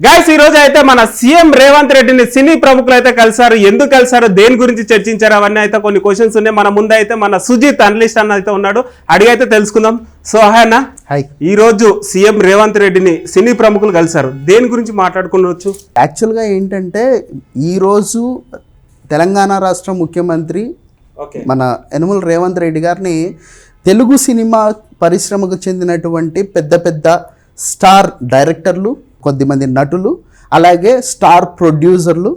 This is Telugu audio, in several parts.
గైస్ ఈ రోజు అయితే మన సీఎం రేవంత్ రెడ్డిని సినీ ప్రముఖులు అయితే కలిసారు ఎందుకు కలిసారు దేని గురించి చర్చించారు? అవన్నీ అయితే కొన్ని క్వశ్చన్స్ ఉన్నాయి. మన ముందు అయితే మన సుజిత్ అనలిస్ట్ అన్న అయితే ఉన్నాడు. అడిగైతే తెలుసుకుందాం. సో హాయ్ ఈ రోజు సీఎం రేవంత్ రెడ్డిని సినీ ప్రముఖులు కలిసారు దేని గురించి మాట్లాడుకునవచ్చు యాక్చువల్గా ఏంటంటే ఈరోజు తెలంగాణ రాష్ట్ర ముఖ్యమంత్రి ఓకే మన యనుమల రేవంత్ రెడ్డి గారిని తెలుగు సినిమా పరిశ్రమకు చెందినటువంటి పెద్ద పెద్ద స్టార్ డైరెక్టర్లు కొద్దిమంది నటులు అలాగే స్టార్ ప్రొడ్యూసర్లు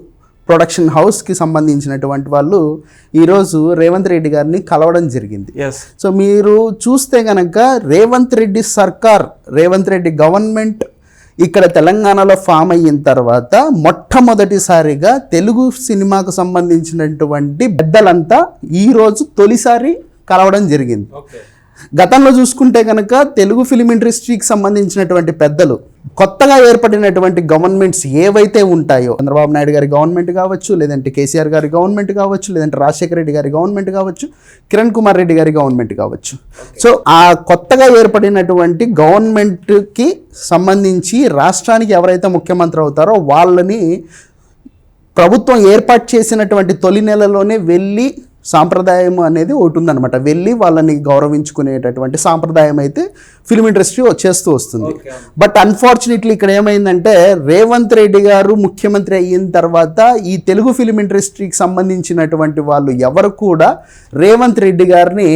ప్రొడక్షన్ హౌస్కి సంబంధించినటువంటి వాళ్ళు ఈరోజు రేవంత్ రెడ్డి గారిని కలవడం జరిగింది. సో మీరు చూస్తే గనక రేవంత్ రెడ్డి సర్కార్ రేవంత్ రెడ్డి గవర్నమెంట్ ఇక్కడ తెలంగాణలో ఫామ్ అయిన తర్వాత మొట్టమొదటిసారిగా తెలుగు సినిమాకు సంబంధించినటువంటి పెద్దలంతా ఈరోజు తొలిసారి కలవడం జరిగింది. గతంలో చూసుకుంటే కనుక తెలుగు ఫిలిం ఇండస్ట్రీకి సంబంధించినటువంటి పెద్దలు కొత్తగా ఏర్పడినటువంటి గవర్నమెంట్స్ ఏవైతే ఉంటాయో చంద్రబాబు నాయుడు గారి గవర్నమెంట్ కావచ్చు లేదంటే కేసీఆర్ గారి గవర్నమెంట్ కావచ్చు లేదంటే రాజశేఖర రెడ్డి గారి గవర్నమెంట్ కావచ్చు కిరణ్ కుమార్ రెడ్డి గారి గవర్నమెంట్ కావచ్చు. సో ఆ కొత్తగా ఏర్పడినటువంటి గవర్నమెంట్కి సంబంధించి రాష్ట్రానికి ఎవరైతే ముఖ్యమంత్రి అవుతారో వాళ్ళని ప్రభుత్వం ఏర్పాటు చేసినటువంటి తొలి నెలలోనే వెళ్ళి సాంప్రదాయం అనేది ఒకటి ఉందన్నమాట. వెళ్ళి వాళ్ళని గౌరవించుకునేటటువంటి సాంప్రదాయం అయితే ఫిలిం ఇండస్ట్రీ వచ్చేస్తూ వస్తుంది. బట్ అన్ఫార్చునేట్లీ ఇక్కడ ఏమైందంటే రేవంత్ రెడ్డి గారు ముఖ్యమంత్రి అయిన తర్వాత ఈ తెలుగు ఫిలిం ఇండస్ట్రీకి సంబంధించినటువంటి వాళ్ళు ఎవరు కూడా రేవంత్ రెడ్డి గారిని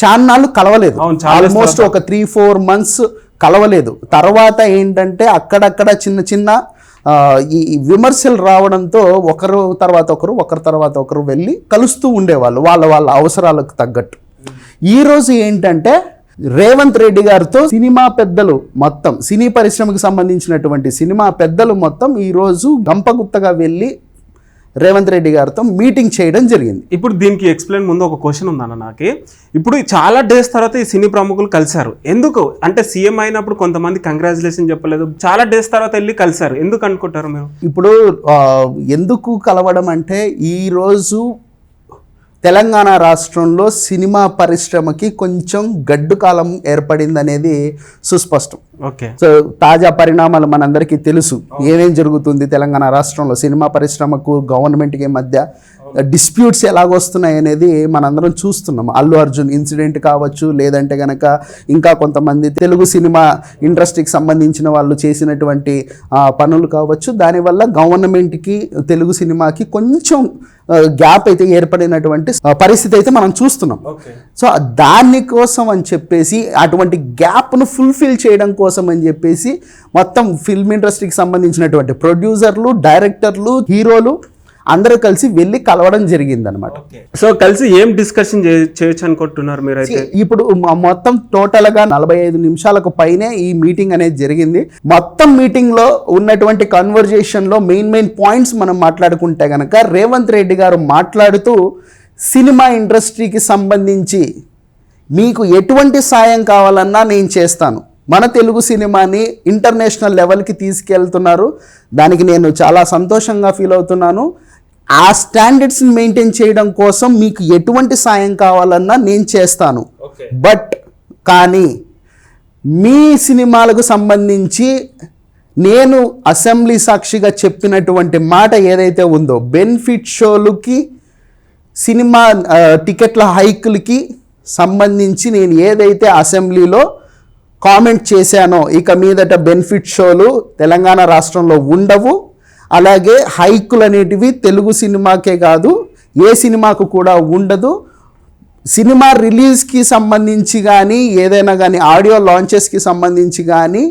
చాన్నాళ్ళు కలవలేదు. ఆల్మోస్ట్ ఒక త్రీ ఫోర్ మంత్స్ కలవలేదు. తర్వాత ఏంటంటే అక్కడక్కడ చిన్న చిన్న ఈ విమర్శలు రావడంతో ఒకరు తర్వాత ఒకరు ఒకరి తర్వాత ఒకరు వెళ్ళి కలుస్తూ ఉండేవాళ్ళు వాళ్ళ వాళ్ళ అవసరాలకు తగ్గట్టు. ఈరోజు ఏంటంటే రేవంత్ రెడ్డి గారితో సినిమా పెద్దలు మొత్తం సినీ పరిశ్రమకు సంబంధించినటువంటి సినిమా పెద్దలు మొత్తం ఈరోజు గంపగుత్తగా వెళ్ళి రేవంత్ రెడ్డి గారితో మీటింగ్ చేయడం జరిగింది. ఇప్పుడు దీనికి ఎక్స్ప్లెయిన్ ముందు ఒక క్వశ్చన్ ఉందన్న నాకు. ఇప్పుడు చాలా డేస్ తర్వాత ఈ సినీ ప్రముఖులు కలిశారు. ఎందుకు? అంటే సీఎం అయినప్పుడు కొంతమంది కంగ్రాచులేషన్ చెప్పలేదు. చాలా డేస్ తర్వాత వెళ్ళి కలిశారు. ఎందుకు అనుకుంటారు మీరు? ఇప్పుడు ఎందుకు కలవడం అంటే ఈరోజు తెలంగాణ రాష్ట్రంలో సినిమా పరిశ్రమకి కొంచెం గడ్డు కాలం ఏర్పడింది అనేది సుస్పష్టం. ఓకే. సో తాజా పరిణామాలు మనందరికీ తెలుసు. ఏమేం జరుగుతుంది తెలంగాణ రాష్ట్రంలో సినిమా పరిశ్రమకు గవర్నమెంట్కి మధ్య? డిస్ప్యూట్స్ ఎలాగొస్తున్నాయి అనేది మనందరం చూస్తున్నాం. అల్లు అర్జున్ ఇన్సిడెంట్ కావచ్చు లేదంటే గనక ఇంకా కొంతమంది తెలుగు సినిమా ఇండస్ట్రీకి సంబంధించిన వాళ్ళు చేసినటువంటి పనులు కావచ్చు. దానివల్ల గవర్నమెంట్కి తెలుగు సినిమాకి కొంచెం గ్యాప్ అయితే ఏర్పడినటువంటి పరిస్థితి అయితే మనం చూస్తున్నాం. సో దాని కోసం అని చెప్పేసి అటువంటి గ్యాప్ను ఫుల్ఫిల్ చేయడం కోసం అని చెప్పేసి మొత్తం ఫిల్మ్ ఇండస్ట్రీకి సంబంధించినటువంటి ప్రొడ్యూసర్లు డైరెక్టర్లు హీరోలు అందరూ కలిసి వెళ్ళి కలవడం జరిగిందనమాట సో కలిసి ఏం డిస్కషన్ చేయొచ్చు అనుకుంటున్నారు మీరైతే? ఇప్పుడు మ- మొత్తం టోటల్గా నలభై ఐదు నిమిషాలకు పైనే ఈ మీటింగ్ అనేది జరిగింది. మొత్తం మీటింగ్లో ఉన్నటువంటి కన్వర్జేషన్లో మెయిన్ మెయిన్ పాయింట్స్ మనం మాట్లాడుకుంటే గనక రేవంత్ రెడ్డి గారు మాట్లాడుతూ సినిమా ఇండస్ట్రీకి సంబంధించి మీకు ఎటువంటి సాయం కావాలన్నా నేను చేస్తాను. మన తెలుగు సినిమాని ఇంటర్నేషనల్ లెవెల్కి తీసుకెళ్తున్నారు. దానికి నేను చాలా సంతోషంగా ఫీల్ అవుతున్నాను. ఆ స్టాండర్డ్స్ని మెయింటైన్ చేయడం కోసం మీకు ఎటువంటి సాయం కావాలన్నా నేను చేస్తాను. బట్ కానీ మీ సినిమాలకు సంబంధించి నేను అసెంబ్లీ సాక్షిగా చెప్పినటువంటి మాట ఏదైతే ఉందో బెనిఫిట్ షోలకి సినిమా టికెట్ల హైకులకి సంబంధించి నేను ఏదైతే అసెంబ్లీలో కామెంట్ చేశానో ఇక మీదట బెనిఫిట్ షోలు తెలంగాణ రాష్ట్రంలో ఉండవు. అలాగే హైకులు అనేటివి తెలుగు సినిమాకే కాదు ఏ సినిమాకు కూడా ఉండదు. సినిమా రిలీజ్కి సంబంధించి కానీ ఏదైనా కానీ ఆడియో లాంచెస్కి సంబంధించి కానీ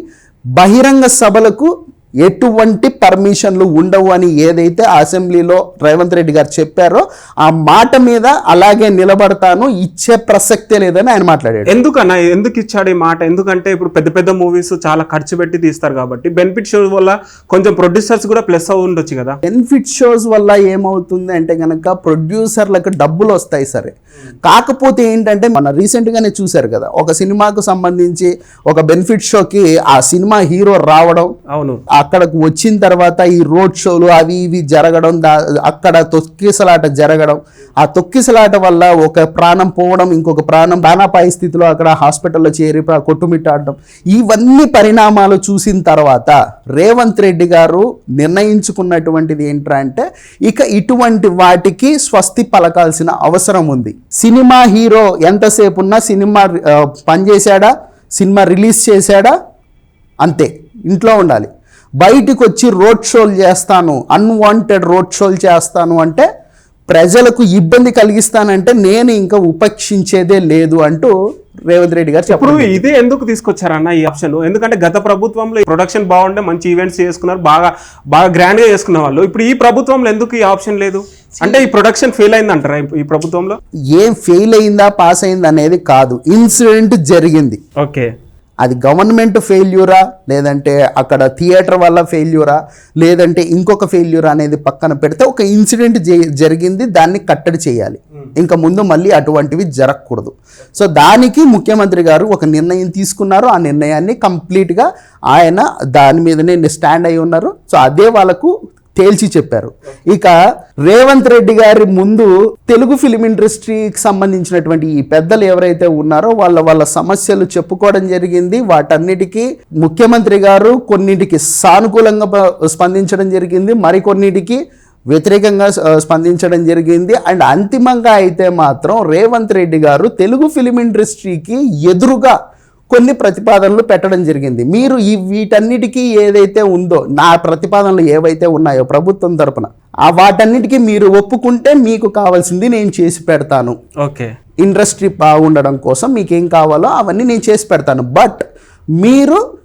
బహిరంగ సభలకు ఎటువంటి పర్మిషన్లు ఉండవు అని ఏదైతే అసెంబ్లీలో రేవంత్ రెడ్డి గారు చెప్పారో ఆ మాట మీద అలాగే నిలబడతాను ఇచ్చే ప్రసక్తే లేదని ఆయన మాట్లాడాడు. ఎందుకన్నా? ఎందుకు ఇచ్చాడు ఈ మాట? ఎందుకంటే ఇప్పుడు పెద్ద పెద్ద మూవీస్ చాలా ఖర్చు పెట్టి తీస్తారు కాబట్టి బెనిఫిట్ షో వల్ల కొంచెం ప్రొడ్యూసర్స్ కూడా ప్లస్ ఉండొచ్చు కదా. బెనిఫిట్ షోస్ వల్ల ఏమవుతుంది అంటే కనుక ప్రొడ్యూసర్లకు డబ్బులు వస్తాయి సరే. కాకపోతే ఏంటంటే మన రీసెంట్గానే చూశారు కదా ఒక సినిమాకు సంబంధించి ఒక బెనిఫిట్ షోకి ఆ సినిమా హీరో రావడం అవును. ఆ అక్కడకు వచ్చిన తర్వాత ఈ రోడ్ షోలు అవి ఇవి జరగడం దా అక్కడ తొక్కిసలాట జరగడం. ఆ తొక్కిసలాట వల్ల ఒక ప్రాణం పోవడం ఇంకొక ప్రాణం ప్రాణాపాయ స్థితిలో అక్కడ హాస్పిటల్లో చేరి కొట్టుమిట్టాడడం. ఇవన్నీ పరిణామాలు చూసిన తర్వాత రేవంత్ రెడ్డి గారు నిర్ణయించుకున్నటువంటిది ఏంట్రా అంటే ఇక ఇటువంటి వాటికి స్వస్తి పలకాల్సిన అవసరం ఉంది. సినిమా హీరో ఎంతసేపు ఉన్నా సినిమా పనిచేశాడా? సినిమా రిలీజ్ చేశాడా? అంతే. ఇంట్లో ఉండాలి. బయటికి వచ్చి రోడ్ షోలు చేస్తాను అన్వాంటెడ్ రోడ్ షోలు చేస్తాను అంటే ప్రజలకు ఇబ్బంది కలిగిస్తానంటే నేను ఇంకా ఉపేక్షించేదే లేదు అంటూ రేవంత్ రెడ్డి గారు ఇప్పుడు చెప్పారు ఇదే ఎందుకు తీసుకొచ్చారన్న ఈ ఆప్షన్ ఎందుకంటే గత ప్రభుత్వంలో ప్రొడక్షన్ బాగుండే మంచి ఈవెంట్స్ చేసుకున్నారు బాగా బాగా గ్రాండ్గా చేసుకున్న వాళ్ళు. ఇప్పుడు ఈ ప్రభుత్వంలో ఎందుకు ఈ ఆప్షన్ లేదు? అంటే ఈ ప్రొడక్షన్ ఫెయిల్ అయింది అంటారా ఈ ప్రభుత్వంలో? ఏం ఫెయిల్ అయిందా పాస్ అయిందా అనేది కాదు. ఇన్సిడెంట్ జరిగింది. ఓకే అది గవర్నమెంట్ ఫెయిల్యూరా? లేదంటే అక్కడ థియేటర్ వల్ల ఫెయిల్యూరా? లేదంటే ఇంకొక ఫెయిల్యూరా అనేది పక్కన పెడితే ఒక ఇన్సిడెంట్ జరిగింది దాన్ని కట్టడి చేయాలి. ఇంకా ముందు మళ్ళీ అటువంటివి జరగకూడదు. సో దానికి ముఖ్యమంత్రి గారు ఒక నిర్ణయం తీసుకున్నారు. ఆ నిర్ణయాన్ని కంప్లీట్గా ఆయన దాని మీదనే స్టాండ్ అయి ఉన్నారు. సో అదే వాళ్ళకు తేల్చి చెప్పారు. ఇక రేవంత్ రెడ్డి గారి ముందు తెలుగు ఫిలిం ఇండస్ట్రీకి సంబంధించినటువంటి ఈ పెద్దలు ఎవరైతే ఉన్నారో వాళ్ళ వాళ్ళ సమస్యలు చెప్పుకోవడం జరిగింది. వాటన్నిటికీ ముఖ్యమంత్రి గారు కొన్నిటికి సానుకూలంగా స్పందించడం జరిగింది. మరికొన్నిటికి వ్యతిరేకంగా స్పందించడం జరిగింది. అండ్ అంతిమంగా అయితే మాత్రం రేవంత్ రెడ్డి గారు తెలుగు ఫిలిం ఇండస్ట్రీకి ఎదురుగా కొన్ని ప్రతిపాదనలు పెట్టడం జరిగింది. మీరు ఈ వీటన్నిటికీ ఏదైతే ఉందో నా ప్రతిపాదనలు ఏవైతే ఉన్నాయో ప్రభుత్వం తరపున ఆ వాటన్నిటికీ మీరు ఒప్పుకుంటే మీకు కావాల్సింది నేను చేసి పెడతాను. ఓకే. ఇండస్ట్రీ బాగుండడం కోసం మీకు ఏం కావాలో అవన్నీ నేను చేసి పెడతాను. బట్ మీరు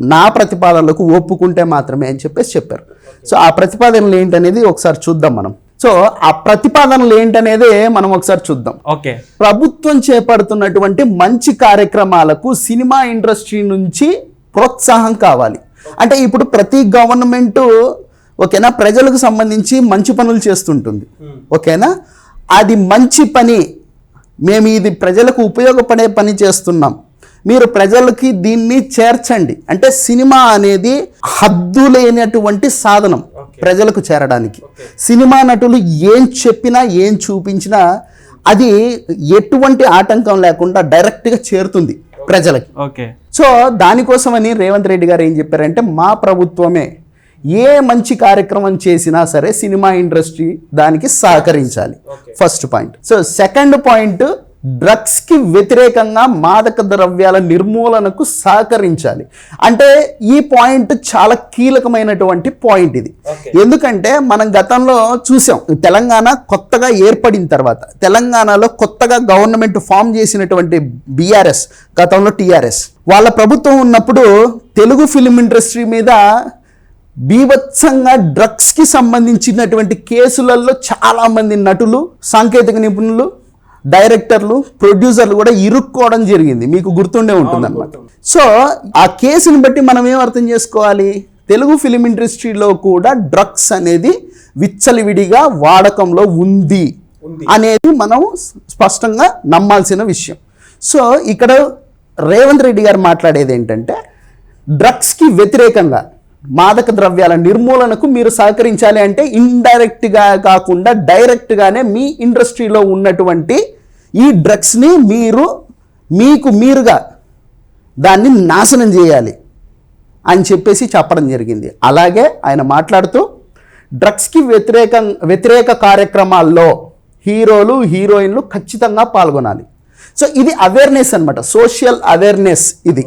నా ప్రతిపాదనలకు ఒప్పుకుంటే మాత్రమే అని చెప్పేసి చెప్పారు. సో ఆ ప్రతిపాదనలు ఏంటనేది ఒకసారి చూద్దాం మనం. సో ఆ ప్రతిపాదనలు ఏంటనేది మనం ఒకసారి చూద్దాం. ఓకే. ప్రభుత్వం చేపడుతున్నటువంటి మంచి కార్యక్రమాలకు సినిమా ఇండస్ట్రీ నుంచి ప్రోత్సాహం కావాలి. అంటే ఇప్పుడు ప్రతి గవర్నమెంట్ ఓకేనా ప్రజలకు సంబంధించి మంచి పనులు చేస్తుంటుంది. ఓకేనా అది మంచి పని. మేము ఇది ప్రజలకు ఉపయోగపడే పని చేస్తున్నాం. మీరు ప్రజలకి దీన్ని చేర్చండి. అంటే సినిమా అనేది హద్దు లేనటువంటి సాధనం. ప్రజలకు చేరడానికి. సినిమా నటులు ఏం చెప్పినా ఏం చూపించినా అది ఎటువంటి ఆటంకం లేకుండా డైరెక్ట్గా చేరుతుంది ప్రజలకి. ఓకే. సో దానికోసమని రేవంత్ రెడ్డి గారు ఏం చెప్పారంటే మా ప్రభుత్వమే ఏ మంచి కార్యక్రమం చేసినా సరే సినిమా ఇండస్ట్రీ దానికి సహకరించాలి. First point. So second point డ్రగ్స్కి వ్యతిరేకంగా మాదక ద్రవ్యాల నిర్మూలనకు సహకరించాలి. అంటే ఈ పాయింట్ చాలా కీలకమైనటువంటి పాయింట్ ఇది. ఎందుకంటే మనం గతంలో చూసాం తెలంగాణ కొత్తగా ఏర్పడిన తర్వాత తెలంగాణలో కొత్తగా గవర్నమెంట్ ఫామ్ చేసినటువంటి బీఆర్ఎస్ గతంలో టీఆర్ఎస్. వాళ్ళ ప్రభుత్వం ఉన్నప్పుడు తెలుగు ఫిలిం ఇండస్ట్రీ మీద బీభత్సంగా డ్రగ్స్కి సంబంధించినటువంటి కేసులలో చాలామంది నటులు సాంకేతిక నిపుణులు డైరెక్టర్లు ప్రొడ్యూసర్లు కూడా ఇరుక్కోవడం జరిగింది. మీకు గుర్తుండే ఉంటుంది సో ఆ కేసుని బట్టి మనం ఏం అర్థం చేసుకోవాలి? తెలుగు ఫిలిం ఇండస్ట్రీలో కూడా డ్రగ్స్ అనేది విచ్చలవిడిగా వాడకంలో ఉంది. అనేది మనం స్పష్టంగా నమ్మాల్సిన విషయం. సో ఇక్కడ రేవంత్ రెడ్డి గారు మాట్లాడేది ఏంటంటే డ్రగ్స్కి వ్యతిరేకంగా మాదక ద్రవ్యాల నిర్మూలనకు మీరు సహకరించాలి అంటే ఇండైరెక్ట్గా కాకుండా డైరెక్ట్గానే మీ ఇండస్ట్రీలో ఉన్నటువంటి ఈ డ్రగ్స్ని మీరు మీకు మీరుగా దాన్ని నాశనం చేయాలి అని చెప్పేసి చెప్పడం జరిగింది. అలాగే ఆయన మాట్లాడుతూ డ్రగ్స్కి వ్యతిరేకం వ్యతిరేక కార్యక్రమాల్లో హీరోలు హీరోయిన్లు ఖచ్చితంగా పాల్గొనాలి. సో ఇది అవేర్నెస్ అనమాట సోషల్ అవేర్నెస్ ఇది.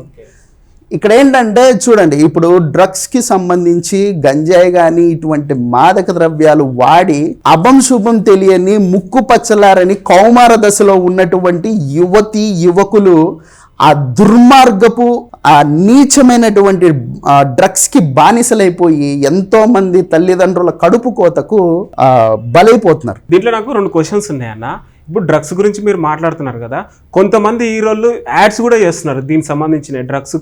ఇక్కడ ఏంటంటే చూడండి ఇప్పుడు డ్రగ్స్కి సంబంధించి గంజాయి కానీ ఇటువంటి మాదక ద్రవ్యాలు వాడి అభం శుభం తెలియని ముక్కు పచ్చలారని కౌమార దశలో ఉన్నటువంటి యువతి యువకులు ఆ దుర్మార్గపు ఆ నీచమైనటువంటి డ్రగ్స్కి బానిసలైపోయి ఎంతో మంది తల్లిదండ్రుల కడుపు కోతకు బలైపోతున్నారు. దీంట్లో నాకు రెండు క్వశ్చన్స్ ఉన్నాయన్న. ఇప్పుడు డ్రగ్స్ గురించి మీరు మాట్లాడుతున్నారు కదా కొంతమంది హీరోలు యాడ్స్ కూడా చేస్తున్నారు దీనికి సంబంధించిన డ్రగ్స్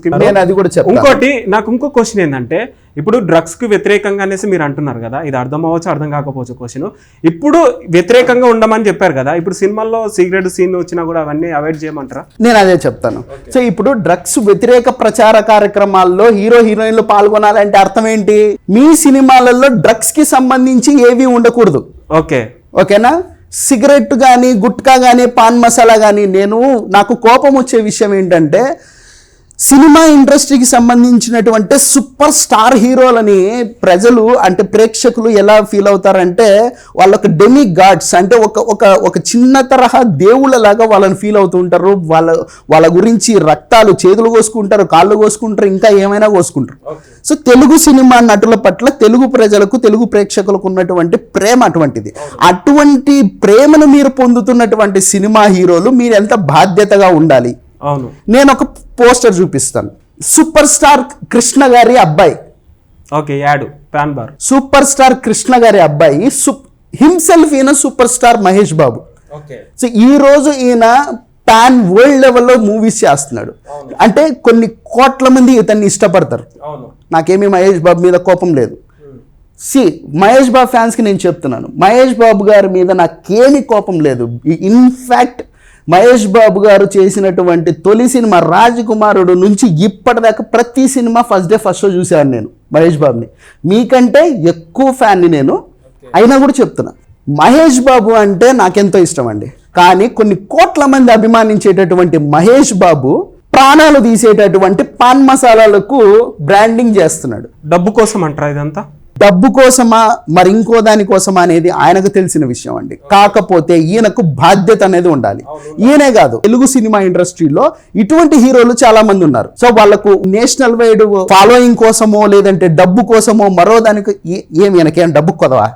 అది కూడా ఇంకోటి నాకు ఇంకో క్వశ్చన్ ఏంటంటే ఇప్పుడు డ్రగ్స్కి వ్యతిరేకంగా అనేసి మీరు అంటున్నారు కదా ఇది అర్థం అవ్వచ్చు అర్థం కాకపోవచ్చు క్వశ్చన్ ఇప్పుడు వ్యతిరేకంగా ఉండమని చెప్పారు కదా ఇప్పుడు సినిమాల్లో సిగరెట్ సీన్ వచ్చినా కూడా అవన్నీ అవాయిడ్ చేయమంటారా? నేను అదే చెప్తాను. సో ఇప్పుడు డ్రగ్స్ వ్యతిరేక ప్రచార కార్యక్రమాల్లో హీరో హీరోయిన్లు పాల్గొనాలంటే అర్థం ఏంటి? మీ సినిమాలలో డ్రగ్స్కి సంబంధించి ఏవి ఉండకూడదు. ఓకే ఓకేనా సిగరెట్ కానీ గుట్కా కానీ పాన్ మసాలా కానీ నేను నాకు కోపం వచ్చే విషయం ఏంటంటే సినిమా ఇండస్ట్రీకి సంబంధించినటువంటి సూపర్ స్టార్ హీరోలని ప్రజలు అంటే ప్రేక్షకులు ఎలా ఫీల్ అవుతారంటే వాళ్ళొక డెమి గాడ్స్ అంటే ఒక ఒక ఒక చిన్న తరహా దేవుళ్ళలాగా వాళ్ళని ఫీల్ అవుతూ ఉంటారు. వాళ్ళ వాళ్ళ గురించి రక్తాలు చేతులు కోసుకుంటారు కాళ్ళు కోసుకుంటారు ఇంకా ఏమైనా కోసుకుంటారు. సో తెలుగు సినిమా నటుల పట్ల తెలుగు ప్రజలకు తెలుగు ప్రేక్షకులకు ఉన్నటువంటి ప్రేమ అటువంటిది. అటువంటి ప్రేమను మీరు పొందుతున్నటువంటి సినిమా హీరోలు మీరు ఎంత బాధ్యతగా ఉండాలి? అవును. నేను ఒక పోస్టర్ చూపిస్తాను. సూపర్ స్టార్ కృష్ణ గారి అబ్బాయి. Okay ad. Pan bar. Super star Krishna గారి అబ్బాయి హిమ్సెల్ఫ్ ఈయన super star Mahesh Babu. Okay. So ఈ రోజు ఈయన పాన్ వరల్డ్ లెవెల్లో మూవీస్ చేస్తున్నాడు. అంటే కొన్ని కోట్ల మంది ఇతన్ని ఇష్టపడతారు. అవును. నాకేమీ మహేష్ బాబు మీద కోపం లేదు. సి మహేష్ బాబు ఫ్యాన్స్కి నేను చెప్తున్నాను. మహేష్ బాబు గారి మీద నాకేమీ కోపం లేదు. ఇన్ఫ్యాక్ట్ మహేష్ బాబు గారు చేసినటువంటి తొలి సినిమా రాజకుమారుడు నుంచి ఇప్పటిదాకా ప్రతి cinema first day first show చూశాను నేను మహేష్ బాబుని. మీకంటే ఎక్కువ ఫ్యాన్ని నేను అయినా కూడా చెప్తున్నా. మహేష్ బాబు అంటే నాకెంతో ఇష్టం అండి కానీ కొన్ని కోట్ల మంది అభిమానించేటటువంటి మహేష్ బాబు ప్రాణాలు తీసేటటువంటి పాన్ మసాలాలకు బ్రాండింగ్ చేస్తున్నాడు. డబ్బు కోసం అంటారా ఇదంతా? డబ్బు కోసమా మరి ఇంకో దాని కోసమా అనేది ఆయనకు తెలిసిన విషయం అండి. కాకపోతే ఈయనకు బాధ్యత అనేది ఉండాలి. ఈయనే కాదు తెలుగు సినిమా ఇండస్ట్రీలో ఇటువంటి హీరోలు చాలా మంది ఉన్నారు. సో వాళ్ళకు నేషనల్ వైడ్ ఫాలోయింగ్ కోసమో లేదంటే డబ్బు కోసమో మరో దానికి ఏ- ఈయనకేం డబ్బు కొదవా?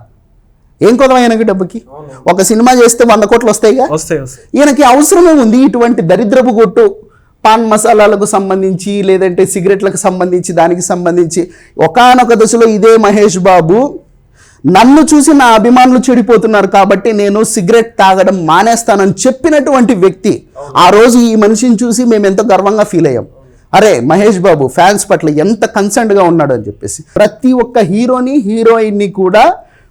ఏం కొదవా ఈయనకి డబ్బుకి? ఒక సినిమా చేస్తే వంద కోట్లు వస్తాయిగా? వస్తాయి వస్తాయి. ఈయనకి అవసరమే ఉంది ఇటువంటి దరిద్రపు కొట్టు. పాన్ మసాలాలకు సంబంధించి లేదంటే సిగరెట్లకు సంబంధించి దానికి సంబంధించి ఒకానొక దశలో ఇదే మహేష్ బాబు నన్ను చూసి నా అభిమానులు చెడిపోతున్నారు కాబట్టి నేను సిగరెట్ తాగడం మానేస్తానని చెప్పినటువంటి వ్యక్తి ఆ రోజు ఈ మనిషిని చూసి మేము ఎంతో గర్వంగా ఫీల్ అయ్యాం. అరే మహేష్ బాబు ఫ్యాన్స్ పట్ల ఎంత కన్సర్న్గా ఉన్నాడు అని చెప్పేసి. ప్రతి ఒక్క హీరోని హీరోయిన్ని కూడా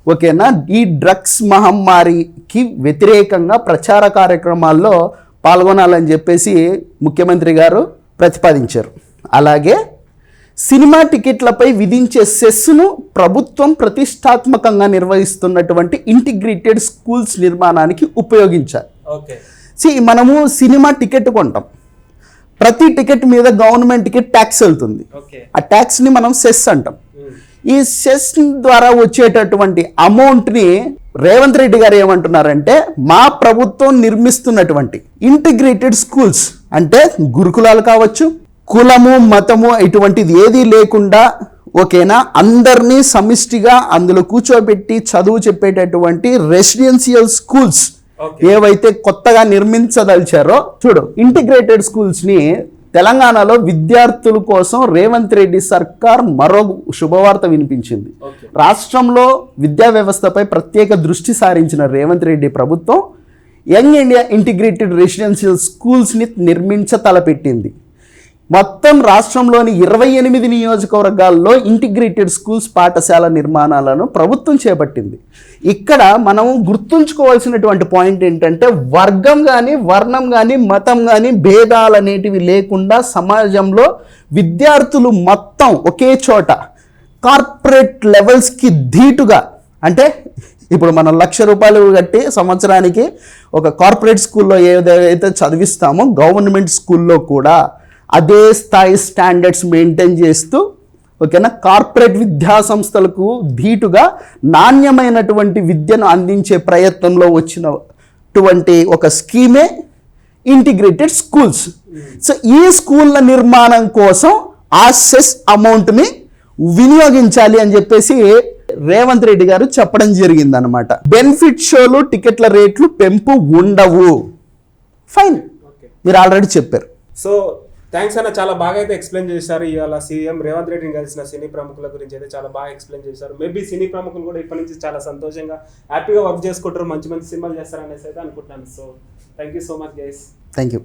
ఓకేనా ఈ డ్రగ్స్ మహమ్మారికి వ్యతిరేకంగా ప్రచార కార్యక్రమాల్లో పాల్గొనాలని చెప్పేసి ముఖ్యమంత్రి గారు ప్రతిపాదించారు. అలాగే సినిమా టికెట్లపై విధించే సెస్ను ప్రభుత్వం ప్రతిష్టాత్మకంగా నిర్వహిస్తున్నటువంటి ఇంటిగ్రేటెడ్ స్కూల్స్ నిర్మాణానికి ఉపయోగించాలి. ఓకే. సి మనము సినిమా టికెట్ కొంటాం. ప్రతి టికెట్ మీద గవర్నమెంట్కి ట్యాక్స్ వెళ్తుంది. ఆ ట్యాక్స్ని మనం సెస్ అంటాం. ఈ సెస్ ద్వారా వచ్చేటటువంటి అమౌంట్ని రేవంత్ రెడ్డి గారు ఏమంటున్నారంటే మా ప్రభుత్వం నిర్మిస్తున్నటువంటి ఇంటిగ్రేటెడ్ స్కూల్స్ అంటే గురుకులాలు కావచ్చు కులము మతము ఇటువంటిది ఏదీ లేకుండా ఓకేనా అందరినీ సమిష్టిగా అందులో కూర్చోబెట్టి చదువు చెప్పేటటువంటి రెసిడెన్షియల్ స్కూల్స్ ఏవైతే కొత్తగా నిర్మించదలిచారో చూడు ఇంటిగ్రేటెడ్ స్కూల్స్ని తెలంగాణలో విద్యార్థుల కోసం రేవంత్ రెడ్డి సర్కార్ మరో శుభవార్త వినిపించింది. రాష్ట్రంలో విద్యా వ్యవస్థపై ప్రత్యేక దృష్టి సారించిన రేవంత్ రెడ్డి ప్రభుత్వం యంగ్ ఇండియా ఇంటిగ్రేటెడ్ రెసిడెన్షియల్ స్కూల్స్ని నిర్మించ తలపెట్టింది. మొత్తం రాష్ట్రంలోని ఇరవై ఎనిమిది నియోజకవర్గాల్లో ఇంటిగ్రేటెడ్ స్కూల్స్ పాఠశాల నిర్మాణాలను ప్రభుత్వం చేపట్టింది. ఇక్కడ మనం గుర్తుంచుకోవాల్సినటువంటి పాయింట్ ఏంటంటే వర్గం కానీ వర్ణం కానీ మతం కానీ భేదాలు అనేటివి లేకుండా సమాజంలో విద్యార్థులు మొత్తం ఒకే చోట కార్పొరేట్ లెవెల్స్కి ధీటుగా అంటే ఇప్పుడు మనం లక్ష రూపాయలు కట్టి సంవత్సరానికి ఒక కార్పొరేట్ స్కూల్లో ఏదైతే చదివిస్తామో గవర్నమెంట్ స్కూల్లో కూడా అదే స్థాయి స్టాండర్డ్స్ మెయింటైన్ చేస్తూ ఓకేనా కార్పొరేట్ విద్యా సంస్థలకు ధీటుగా నాణ్యమైనటువంటి విద్యను అందించే ప్రయత్నంలో వచ్చినటువంటి ఒక స్కీమే ఇంటిగ్రేటెడ్ స్కూల్స్ సో ఈ స్కూళ్ళ నిర్మాణం కోసం ఆ సెస్ అమౌంట్ని వినియోగించాలి అని చెప్పేసి రేవంత్ రెడ్డి గారు చెప్పడం జరిగింది అనమాట బెనిఫిట్ షోలు టికెట్ల రేట్లు పెంపు ఉండవు. ఫైన్ మీరు ఆల్రెడీ చెప్పారు. సో థ్యాంక్స్ అన్న చాలా బాగా అయితే ఎక్స్ప్లెయిన్ చేశారు. ఇవాళ సీఎం రేవంత్ రెడ్డిని కలిసిన సినీ ప్రముఖుల గురించి అయితే చాలా బాగా ఎక్స్ప్లెయిన్ చేశారు. మేబీ సినీ ప్రముఖులు కూడా ఇప్పటి నుంచి చాలా సంతోషంగా హ్యాపీగా వర్క్ చేసుకుంటారు మంచి మంచి సినిమాలు చేస్తారనేసి అయితే అనుకుంటున్నాను. So thank you so much guys thank you